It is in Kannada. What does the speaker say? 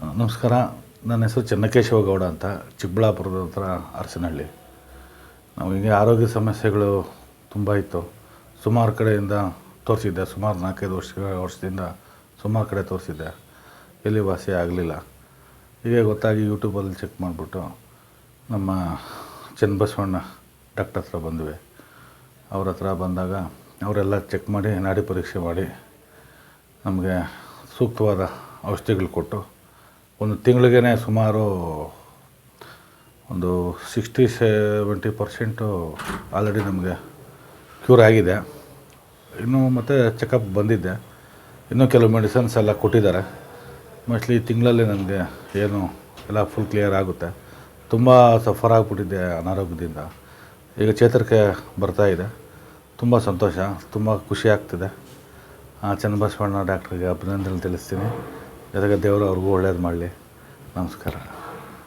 ನಮಸ್ಕಾರ. ನನ್ನ ಹೆಸರು ಚೆನ್ನಕೇಶವ ಗೌಡ ಅಂತ, ಚಿಕ್ಕಬಳ್ಳಾಪುರದ ಹತ್ರ ಅರಸನಹಳ್ಳಿ. ನಮಗೆ ಆರೋಗ್ಯ ಸಮಸ್ಯೆಗಳು ತುಂಬ ಇತ್ತು. ಸುಮಾರು ಕಡೆಯಿಂದ ತೋರಿಸಿದ್ದೆ, ಸುಮಾರು ನಾಲ್ಕೈದು ವರ್ಷ, ವರ್ಷದಿಂದ ಸುಮಾರು ಕಡೆ ತೋರಿಸಿದ್ದೆ. ಎಲ್ಲಿ ವಾಸಿ ಆಗಲಿಲ್ಲ. ಹೀಗೆ ಗೊತ್ತಾಗಿ ಯೂಟ್ಯೂಬಲ್ಲಿ ಚೆಕ್ ಮಾಡಿಬಿಟ್ಟು ನಮ್ಮ ಚನ್ನಬಸವಣ್ಣ ಡಾಕ್ಟರ್ ಹತ್ರ ಬಂದ್ವಿ. ಅವ್ರ ಹತ್ರ ಬಂದಾಗ ಅವರೆಲ್ಲ ಚೆಕ್ ಮಾಡಿ ನಾಡಿ ಪರೀಕ್ಷೆ ಮಾಡಿ ನಮಗೆ ಸೂಕ್ತವಾದ ಔಷಧಿಗಳು ಕೊಟ್ಟು ಒಂದು ತಿಂಗಳಿಗೇ ಸುಮಾರು ಒಂದು ಸಿಕ್ಸ್ಟಿ ಸೆವೆಂಟಿ ಪರ್ಸೆಂಟು ಆಲ್ರೆಡಿ ನಮಗೆ ಕ್ಯೂರ್ ಆಗಿದೆ. ಇನ್ನೂ ಮತ್ತೆ ಚೆಕಪ್ ಬಂದಿದ್ದೆ ಇನ್ನೂ ಕೆಲವು ಮೆಡಿಸನ್ಸ್ ಎಲ್ಲ ಕೊಟ್ಟಿದ್ದಾರೆ. ಮೋಸ್ಟ್ಲಿ ತಿಂಗಳಲ್ಲಿ ನನಗೆ ಏನು ಎಲ್ಲ ಫುಲ್ ಕ್ಲಿಯರ್ ಆಗುತ್ತೆ. ತುಂಬ ಸಫರ್ ಆಗಿಬಿಟ್ಟಿದ್ದೆ ಅನಾರೋಗ್ಯದಿಂದ. ಈಗ ಚೇತರಿಕೆ ಬರ್ತಾ ಇದೆ. ತುಂಬ ಸಂತೋಷ, ತುಂಬ ಖುಷಿ ಆಗ್ತಿದೆ. ಚನ್ನಬಸವಣ್ಣ ಡಾಕ್ಟ್ರಿಗೆ ಅಭಿನಂದನೆ ತಿಳಿಸ್ತೀನಿ. ಜೊತೆಗೆ ದೇವರು ಅವ್ರಿಗೂ ಒಳ್ಳೇದು ಮಾಡಲಿ. ನಮಸ್ಕಾರ.